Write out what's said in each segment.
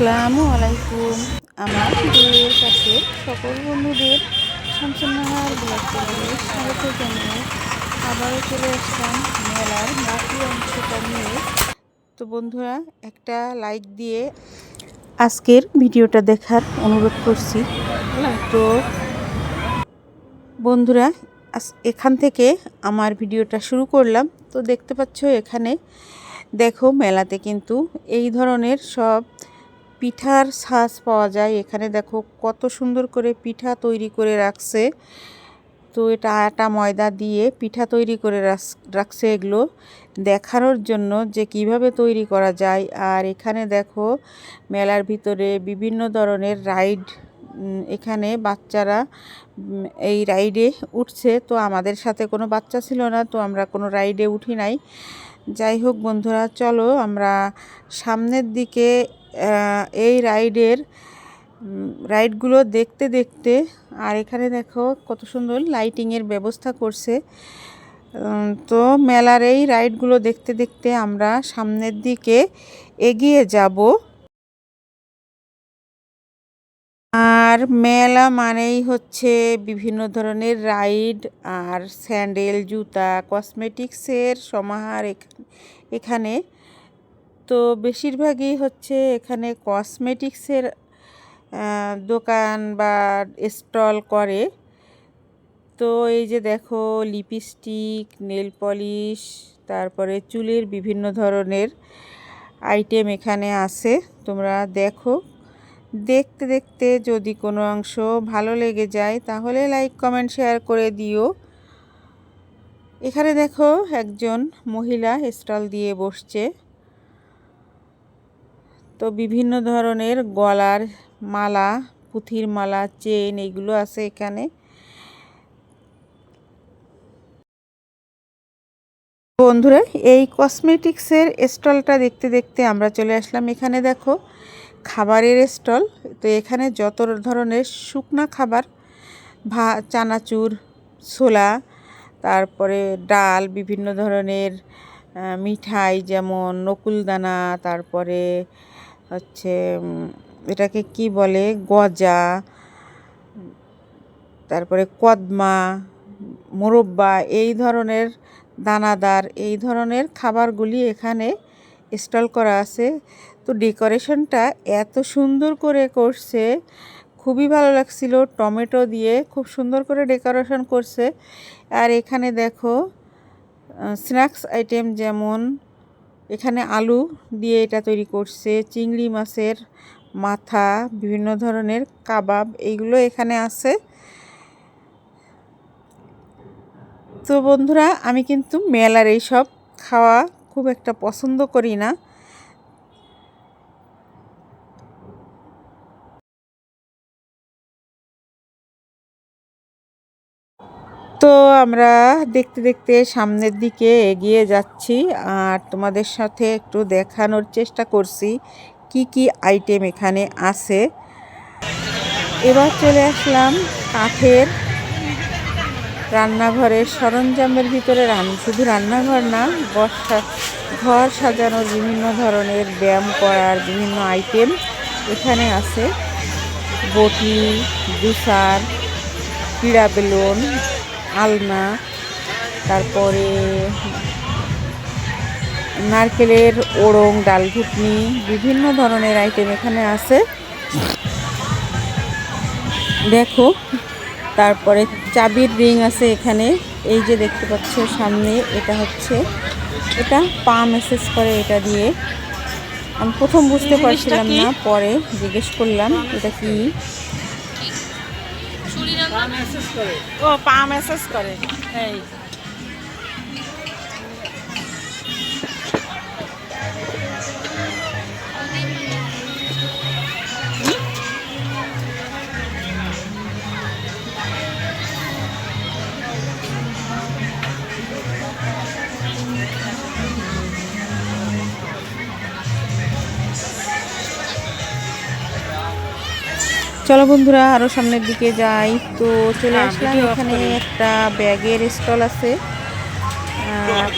আসসালামু আলাইকুম। আমার বইয়ের কাছে সকল বন্ধুদের শামসুন্নাহার ব্লগ চ্যানেলে স্বাগত জানিয়ে আবারও চলে আসলাম মেলার বাকি অংশটা নিয়ে। তো বন্ধুরা, একটা লাইক দিয়ে আজকের ভিডিওটা দেখার অনুরোধ করছি। তো বন্ধুরা এখান থেকে আমার ভিডিওটা শুরু করলাম। তো দেখতে পাচ্ছ এখানে, দেখো মেলাতে কিন্তু এই ধরনের সব পিঠার ছাঁচ পাওয়া যায়। এখানে দেখো কত সুন্দর করে পিঠা তৈরি করে রাখছে। তো এটা আটা ময়দা দিয়ে পিঠা তৈরি করে রাখছে এগুলো। দেখানোর জন্য যে কীভাবে তৈরি করা যায়। আর এখানে দেখো মেলার ভিতরে বিভিন্ন ধরনের রাইড এখানে বাচ্চারা এই রাইডে উঠছে। তো আমাদের সাথে কোনো বাচ্চা ছিল না, তো আমরা কোনো রাইডে উঠি নাই। যাই হোক বন্ধুরা, চলো আমরা সামনের দিকে এই রাইডের রাইডগুলো দেখতে দেখতে, আর এখানে দেখো কত সুন্দর লাইটিংয়ের ব্যবস্থা করছে। তো মেলার এই রাইডগুলো দেখতে দেখতে আমরা সামনের দিকে এগিয়ে যাব। আর মেলা মানেই হচ্ছে বিভিন্ন ধরনের রাইড, আর স্যান্ডেল, জুতা, কসমেটিক্সের সমাহার এখ- এখানে। তো বেশিরভাগই হচ্ছে এখানে কসমেটিক্সের দোকান বা স্টল করে। তো এই যে দেখো লিপস্টিক নেল পলিশ তারপরে চুলের বিভিন্ন ধরনের আইটেম এখানে আছে, তোমরা দেখো। দেখতে দেখতে যদি কোনো অংশ ভালো লেগে যায়, তাহলে লাইক কমেন্ট শেয়ার করে দিও। এখানে দেখো একজন মহিলা স্টল দিয়ে বসছে। তো বিভিন্ন ধরনের গলার মালা, পুঁথির মালা, চেন, এগুলো আছে এখানে। বন্ধুরা, এই কসমেটিক্সের স্টলটা দেখতে দেখতে আমরা চলে আসলাম। এখানে দেখো, খাবারের স্টল। তো এখানে যত ধরনের শুকনা খাবার, ভা, চানাচুর, ছোলা, তারপরে ডাল, বিভিন্ন ধরনের মিঠাই যেমন, নকুলদানা, তারপরে হচ্ছে এটাকে কি বলে? গজা, তারপরে কদমা, মোরব্বা, এই ধরনের দানাদার, এই ধরনের খাবারগুলি এখানে স্টল করা আছে। তো ডেকোরেশনটা এত সুন্দর করে করছে, খুবই ভালো লাগছিল। টমেটো দিয়ে খুব সুন্দর করে ডেকোরেশন করছে। আর এখানে দেখো স্ন্যাক্স আইটেম যেমন এখানে আলু দিয়ে এটা তৈরি করছে, চিংড়ি মাছের মাথা, বিভিন্ন ধরনের কাবাব, এইগুলো এখানে আছে। তো বন্ধুরা, আমি কিন্তু মেলার এইসব খাওয়া খুব একটা পছন্দ করি না তো আমরা দেখতে দেখতে সামনের দিকে এগিয়ে যাচ্ছি আর তোমাদের সাথে একটু দেখানোর চেষ্টা করছি কি কি আইটেম এখানে আছে। এবার চলে আসলাম কাঠের রান্নাঘরের সরঞ্জামের ভিতরে শুধু রান্নাঘর না, বর্ষা ঘর সাজানোর বিভিন্ন ধরনের ব্যায়াম করার বিভিন্ন আইটেম এখানে আছে। বটি জুসার ক্রীড়া বেলুন আলনা তারপরে নারকেলের ওড়ং ডাল ঘুটনি বিভিন্ন ধরনের আইটেম এখানে আছে। দেখো তারপরে চাবির রিং আছে এখানে। এই যে দেখতে পাচ্ছ সামনে এটা হচ্ছে এটা পা মেসেজ করে এটা দিয়ে। আমি প্রথম বুঝতে পারছিলাম না পরে জিজ্ঞেস করলাম এটা কি? ও পা মেসেজ করে। এই। চলো বন্ধুরা আরও সামনের দিকে যাই। তো চলে হ্যাঁ, আসলাম এখানে একটা ব্যাগের স্টল আছে।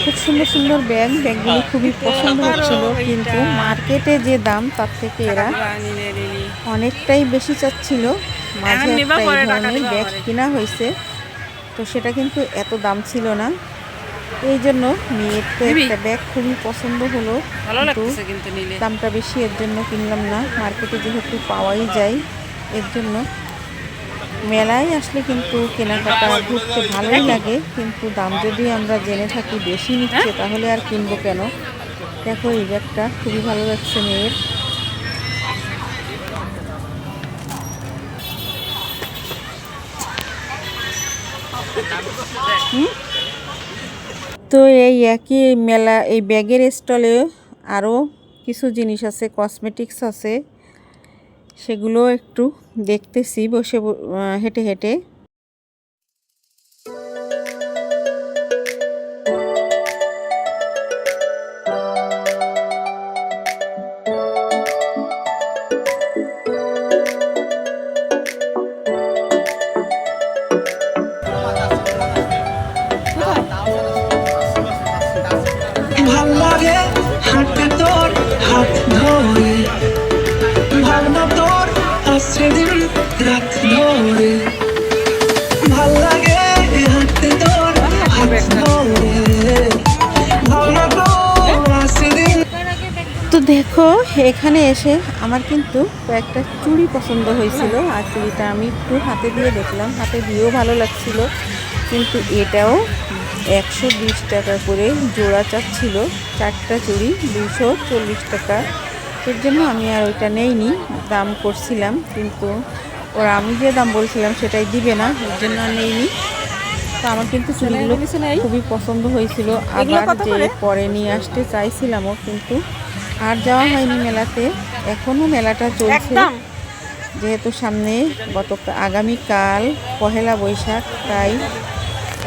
খুব সুন্দর সুন্দর ব্যাগ ব্যাগগুলো খুবই পছন্দ হচ্ছিল কিন্তু মার্কেটে যে দাম তার থেকে এরা অনেকটাই বেশি চাচ্ছিল। মাঝে একটা এই ধরনের ব্যাগ। কেনা হয়েছে। তো সেটা কিন্তু এত দাম ছিল না। এই জন্য মেয়ের তো একটা ব্যাগ খুবই পছন্দ হলো। দামটা বেশি এর জন্য কিনলাম না। মার্কেটে যেহেতু পাওয়াই যায়। এর জন্য। মেলায় আসলে কিন্তু কেনাকাটা ঘুরতে ভালোই লাগে, কিন্তু দাম যদি আমরা জেনে থাকি বেশি নিচ্ছে, তাহলে আর কিনবো কেন? দেখো, এই ব্যাগটা খুবই ভালো লাগছে মেয়ের? তো এই একই মেলা, এই ব্যাগের স্টলে আরও কিছু জিনিস আছে, কসমেটিক্স আছে। সেগুলো একটু দেখতেছি বসে হেঁটে হেঁটে। তো দেখো, এখানে এসে আমার কিন্তু কয়েকটা চুড়ি পছন্দ হয়েছিল আর চুড়িটা আমি একটু হাতে দিয়ে দেখলাম। হাতে দিয়েও ভালো লাগছিল, কিন্তু এটাও একশো বিশ টাকা করে জোড়া চাচ্ছিল। চারটা চুড়ি দুশো টাকা। এর জন্য আমি আর ওইটা নেইনি দাম করছিলাম কিন্তু ওরা আমি যে দাম বলছিলাম সেটাই দিবে না এর জন্য আর নেইনি। তো আমার কিন্তু চুড়িগুলো খুবই পছন্দ হয়েছিল আবার যে পরে নিয়ে আসতে চাইছিলামও কিন্তু আর যাওয়া হয়নি মেলাতে এখনও মেলাটা চলছে। যেহেতু সামনে গত আগামীকাল পহেলা বৈশাখ তাই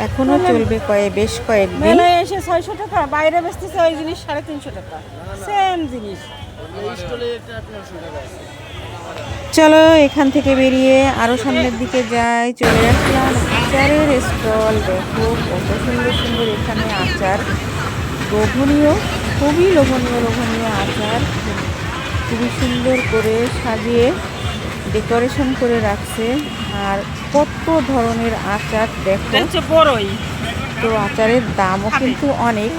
এখনও চলবে কয়ে বেশ কয়েকদিন। এসে ছয়শো টাকা বাইরে বেচতেছে ওই জিনিস সাড়ে তিনশো টাকা। সেম জিনিস। চলো এখান থেকে বেরিয়ে আরও সামনের দিকে যাই চলে আসলাম আচারের স্টল। দেখো কত সুন্দর সুন্দর এখানে আচার। লোভনীয় খুবই লোভনীয় লোভনীয় আচার। খুবই সুন্দর করে সাজিয়ে ডেকোরেশন করে রাখছে। আর কত ধরনের আচার দেখো। তো আচারের দামও কিন্তু অনেক।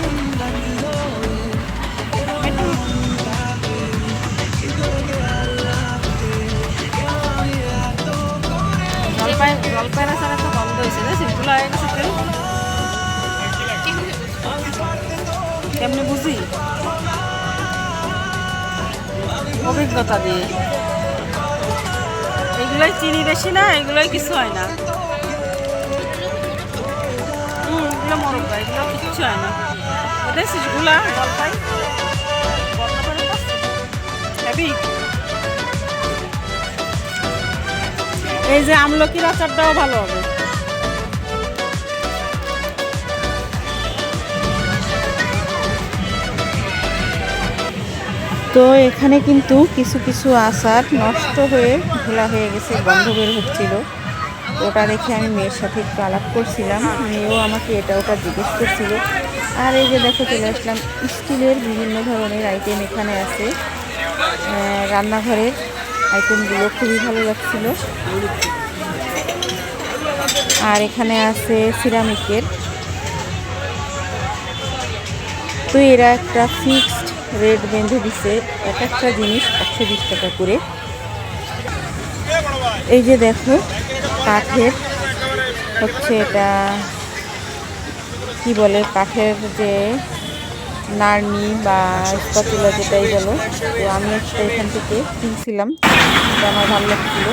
জলপাই জলপাইয়ের আচার একটা বন্ধ হয়েছে না? সিম্পল হয়ে গেছে তেল কেমনি বুঝি? অভিজ্ঞতা দিয়ে। এগুলোই চিনি বেশি না, এগুলোই কিছু হয় না। এগুলো মরব্বা এগুলো কিচ্ছু হয় না। ওদের শিশগুলা জলপাই। বন্ধ এই যে আমলকির আচারটাও ভালো হবে। তো এখানে কিন্তু কিছু কিছু আচার নষ্ট হয়ে ঘোলা হয়ে গেছে, গন্ধ বের হচ্ছিল। ওটা দেখে আমি মেয়ের সাথে একটু আলাপ করছিলাম। মেয়েও আমাকে এটা ওটা জিজ্ঞেস করছিল। আর এই যে দেখো চলে আসলাম, স্টিলের বিভিন্ন ধরনের আইটেম এখানে আছে। রান্নাঘরের আইটেমগুলো খুবই ভালো লাগছিল। আর এখানে আছে সিরামিকের। তো এরা একটা ফিক্সড রেট বেঁধে দিছে, এক একটা জিনিস একশো বিশ টাকা করে। এই যে দেখো, কাঠের হচ্ছে এটা, কি বলে, কাঠের যে নার্নি বা স্পচুলা যেটাই বলো তো আমি একটা এখান থেকে কিনছিলাম। এটা আমার ভালো লাগছিল।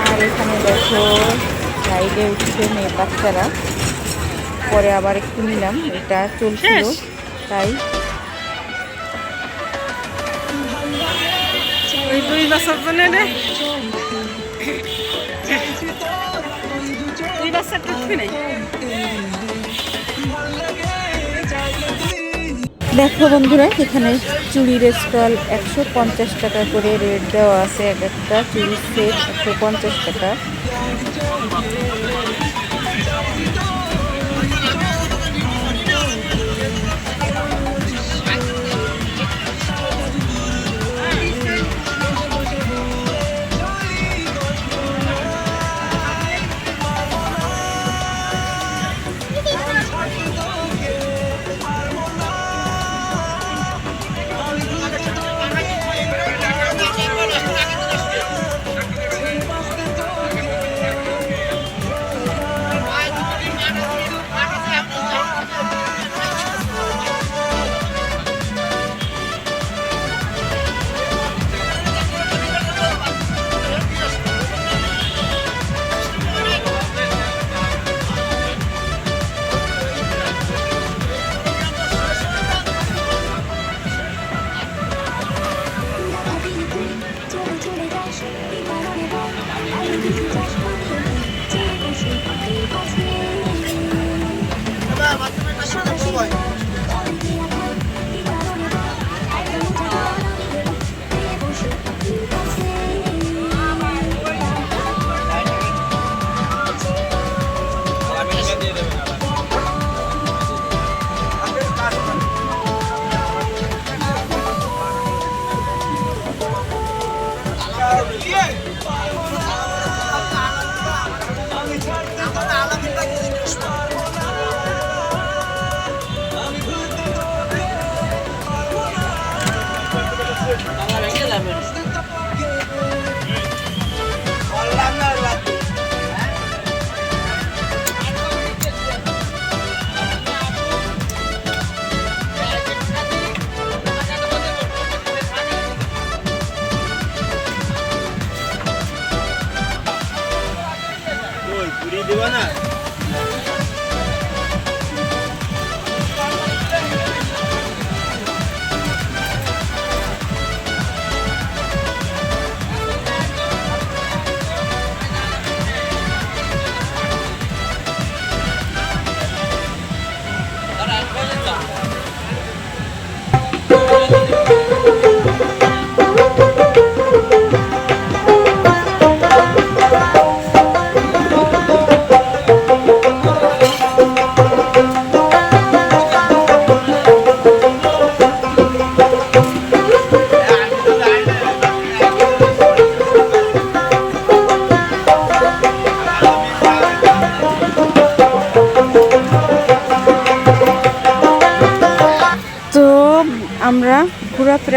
আর এখানে দেখো সাইডে উঠছে মেয়ে বাচ্চারা। পরে আবার একটু নিলাম। এটা চলছিল তাই। ওই দুই বছর জন্য রে দুই বছর টুকবি নাই। দেখো বন্ধুরা, এখানে চুড়ির স্টল একশো পঞ্চাশ টাকা করে রেট দেওয়া আছে। এক একটা চুড়ির সেট একশো পঞ্চাশ টাকা।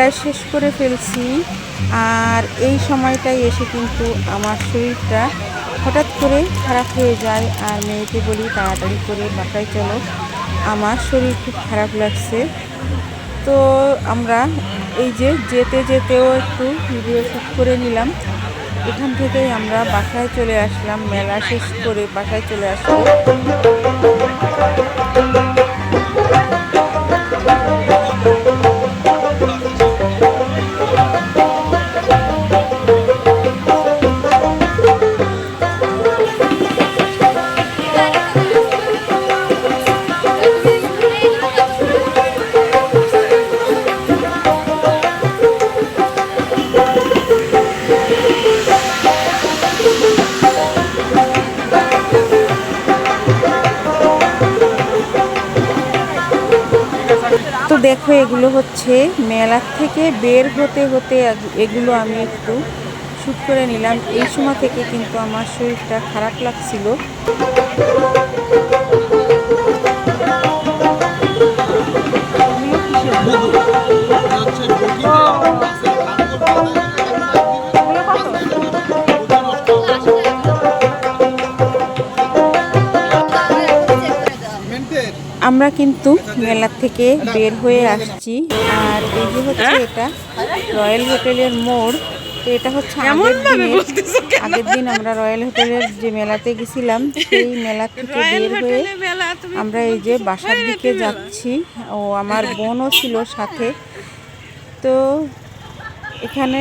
প্রায় শেষ করে ফেলছি। আর এই সময়টাই এসে কিন্তু আমার শরীরটা হঠাৎ করে খারাপ হয়ে যায় আর মেয়েকে বলি তাড়াতাড়ি করে বাসায় চলো। আমার শরীর খুব খারাপ লাগছে। তো আমরা এই যে যেতে যেতেও একটু ভিডিও শ্যুট করে নিলাম। এখান থেকেই আমরা বাসায় চলে আসলাম। মেলা শেষ করে বাসায় চলে আসব দেখো, এগুলো হচ্ছে মেলার থেকে বের হতে হতে এগুলো আমি একটু শুট করে নিলাম। এই সময় থেকে কিন্তু আমার শরীরটা খারাপ লাগছিল। আমরা কিন্তু মেলা থেকে বের হয়ে আসছি। আর এই যে হচ্ছে এটা রয়্যাল হোটেলের মোড় তো এটা হচ্ছে আগের দিন আমরা রয়্যাল হোটেলের যে মেলাতে গেছিলাম সেই মেলা থেকে বের হয়ে আমরা এই যে বাসার দিকে যাচ্ছি। ও আমার বোনও ছিল সাথে। তো এখানে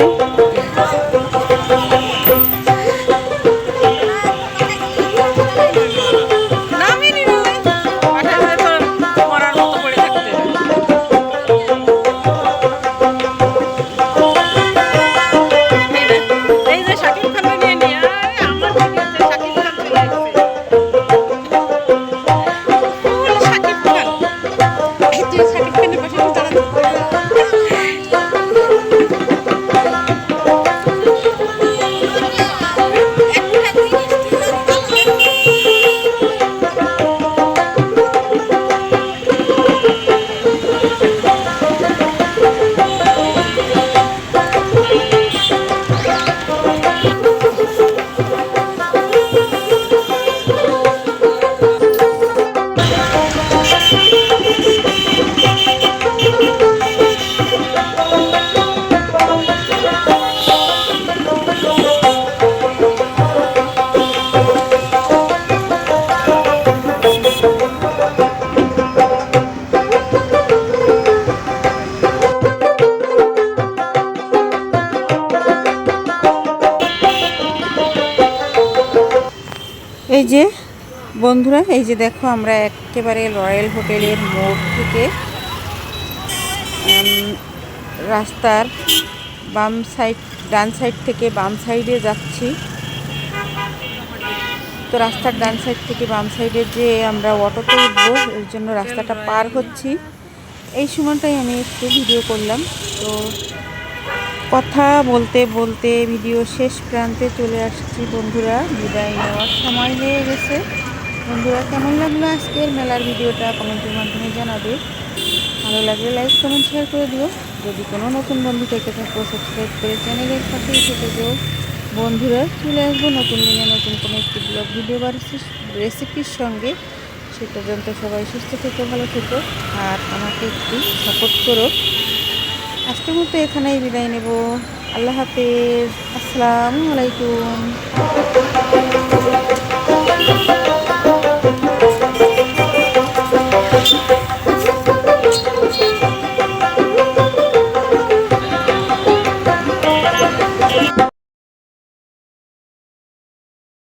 বন্ধুরা, এই যে দেখো আমরা একেবারে রয়্যাল হোটেলের মোড় থেকে রাস্তার বাম সাইড, ডান সাইড থেকে বাম সাইডে যাচ্ছি। তো রাস্তার ডান সাইড থেকে বাম সাইডে যে আমরা অটোতে উঠবো এর জন্য রাস্তাটা পার হচ্ছি। এই সময়টাই আমি একটু ভিডিও করলাম। তো কথা বলতে বলতে ভিডিও শেষ প্রান্তে চলে আসছি বন্ধুরা। বিদায় নেওয়ার সময় হয়ে গেছে। বন্ধুরা, কেমন লাগল আজকের মেলার ভিডিওটা? কমেন্টের মাধ্যমে জানাবে। ভালো লাগলে লাইক, কমেন্ট, শেয়ার করে দিও। যদি কোনো নতুন বন্ধু থেকে থাকো সাবস্ক্রাইব করে চ্যানেলের পাশেই থেকে যেও। বন্ধুরা, চলে আসব নতুন দিনে নতুন কোনো একটি ব্লগ ভিডিও বা রেসিপির সঙ্গে। সে পর্যন্ত সবাই সুস্থ থেকো, ভালো থেকো, আর আমাকে একটু সাপোর্ট করো। আজকের মতো এখানেই বিদায় নেব। আল্লাহ হাফেজ। আসসালামু আলাইকুম।